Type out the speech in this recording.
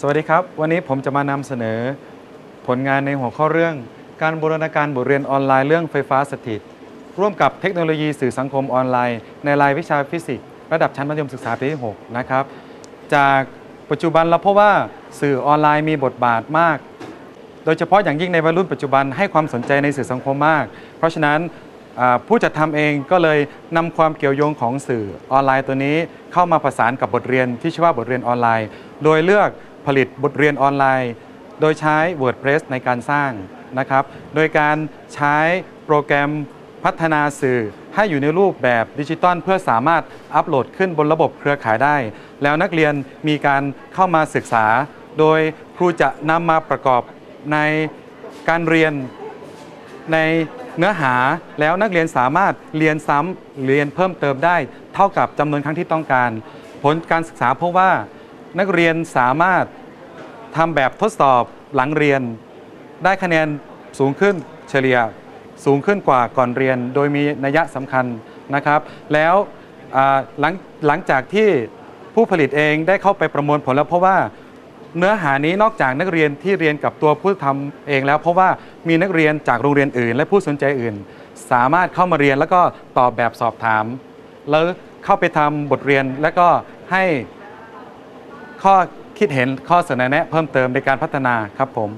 สวัสดีครับ วันนี้ผมจะมานำเสนอ ผลงานในหัวข้อเรื่อง การบูรณาการบทเรียนออนไลน์เรื่องไฟฟ้าสถิต ร่วมกับเทคโนโลยีสื่อสังคมออนไลน์ ในรายวิชาฟิสิกส์ระดับชั้นมัธยมศึกษาปีที่ 6 นะครับ จากปัจจุบันเราพบว่าสื่อออนไลน์มีบทบาทมาก โดยเฉพาะอย่างยิ่งในวัยรุ่นปัจจุบันให้ความสนใจในสื่อสังคมมาก เพราะฉะนั้นผู้จัดทำเองก็เลยนำความเกี่ยวโยงของสื่อออนไลน์ตัวนี้เข้ามาประสานกับบทเรียนที่ชื่อว่าบทเรียนออนไลน์ โดยเลือก ผลิตบทเรียนออนไลน์ โดยใช้ WordPress ในการสร้างนะครับ โดยการใช้โปรแกรมพัฒนาสื่อให้อยู่ในรูปแบบดิจิตอลเพื่อสามารถอัปโหลดขึ้นบนระบบเครือข่ายได้ แล้วนักเรียนมีการเข้ามาศึกษา โดยครูจะนำมาประกอบในการเรียนในเนื้อหาแล้วนักเรียนสามารถเรียนซ้ำเรียนเพิ่มเติมได้ เท่ากับจำนวนครั้งที่ต้องการ ผลการศึกษาพบว่า นักเรียนสามารถทำแบบทดสอบหลังเรียน ได้คะแนนสูงขึ้นเฉลี่ยสูงขึ้นกว่าก่อนเรียน โดยมีนัยสำคัญนะครับ แล้วหลังหลังจากที่ผู้ผลิตเองได้เข้าไปประมวลผลแล้วเพราะว่าเนื้อหานี้นอกจากนักเรียนที่เรียนกับตัวผู้ทำเองแล้ว เพราะว่ามีนักเรียนจากโรงเรียนอื่น และผู้สนใจอื่น สามารถเข้ามาเรียนแล้วก็ตอบแบบสอบถาม แล้วเข้าไปทำบทเรียนแล้วก็ให้ ข้อคิดเห็นข้อเสนอแนะเพิ่มเติมในการพัฒนาครับผม